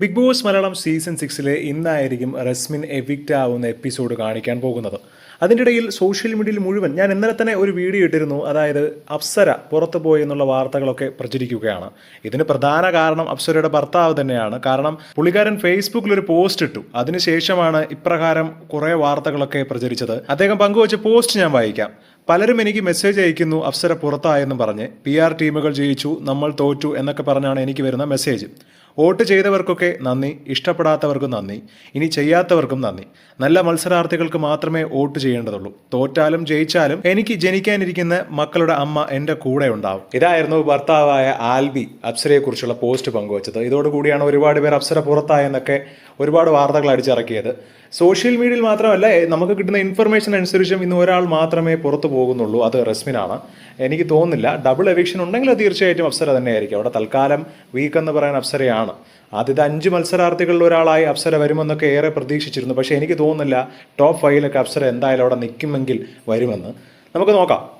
Big boss Malayalam season സിക്സിലെ ഇന്നായിരിക്കും Resmin evict ആവുന്ന എപ്പിസോഡ് കാണിക്കാൻ പോകുന്നത്. അതിന്റെ ഇടയിൽ സോഷ്യൽ മീഡിയയിൽ മുഴുവൻ ഞാൻ ഇന്നലെ തന്നെ ഒരു വീഡിയോ ഇട്ടിരുന്നു. അതായത് അപ്സര പുറത്തു പോയി എന്നുള്ള വാർത്തകളൊക്കെ പ്രചരിക്കുകയാണ്. ഇതിന് പ്രധാന കാരണം അപ്സരയുടെ ഭർത്താവ് തന്നെയാണ്. കാരണം പുള്ളിക്കാരൻ ഫേസ്ബുക്കിൽ ഒരു പോസ്റ്റ് ഇട്ടു. അതിനുശേഷമാണ് ഇപ്രകാരം കുറേ വാർത്തകളൊക്കെ പ്രചരിച്ചത്. അദ്ദേഹം പങ്കുവച്ച പോസ്റ്റ് ഞാൻ വായിക്കാം. പലരും എനിക്ക് മെസ്സേജ് അയക്കുന്നു അപ്സര പുറത്തായെന്നും പറഞ്ഞ്. പി ആർ ടീമുകൾ ജയിച്ചു നമ്മൾ തോറ്റു എന്നൊക്കെ പറഞ്ഞാണ് എനിക്ക് വരുന്ന മെസ്സേജ്. വോട്ട് ചെയ്തവർക്കൊക്കെ നന്ദി ഇഷ്ടപ്പെടാത്തവർക്കും നന്ദി ഇനി ചെയ്യാത്തവർക്കും നന്ദി. നല്ല മത്സരാർത്ഥികൾക്ക് മാത്രമേ വോട്ട് ചെയ്യേണ്ടതുള്ളൂ. തോറ്റാലും ജയിച്ചാലും എനിക്ക് ജനിക്കാനിരിക്കുന്ന മക്കളുടെ അമ്മ എന്റെ കൂടെ ഉണ്ടാവും. ഇതായിരുന്നു ഭർത്താവായ ആൽബി അപ്സരയെക്കുറിച്ചുള്ള പോസ്റ്റ് പങ്കുവച്ചത്. ഇതോടുകൂടിയാണ് ഒരുപാട് പേർ അപ്സര പുറത്തായെന്നൊക്കെ ഒരുപാട് വാർത്തകൾ അടിച്ചിറക്കിയത്. സോഷ്യൽ മീഡിയയിൽ മാത്രമല്ല നമുക്ക് കിട്ടുന്ന ഇൻഫർമേഷൻ അനുസരിച്ചും ഇന്ന് ഒരാൾ മാത്രമേ പുറത്തു പോകുന്നുള്ളൂ. അത് റസ്മിനാണ്. എനിക്ക് തോന്നുന്നില്ല ഡബിൾ എവിക്ഷൻ ഉണ്ടെങ്കിൽ തീർച്ചയായിട്ടും അപ്സര തന്നെയായിരിക്കും. അവിടെ തൽക്കാലം വീക്ക് എന്ന് പറയാൻ അപ്സരയാണ്. ആദ്യത്തെ അഞ്ച് മത്സരാർത്ഥികളിൽ ഒരാളായി അപ്സര വരുമെന്നൊക്കെ ഏറെ പ്രതീക്ഷിച്ചിരുന്നു. പക്ഷേ എനിക്ക് തോന്നുന്നില്ല ടോപ്പ് ഫൈവിലൊക്കെ അപ്സര എന്തായാലും അവിടെ നിൽക്കുമെങ്കിൽ വരുമെന്ന്. നമുക്ക് നോക്കാം.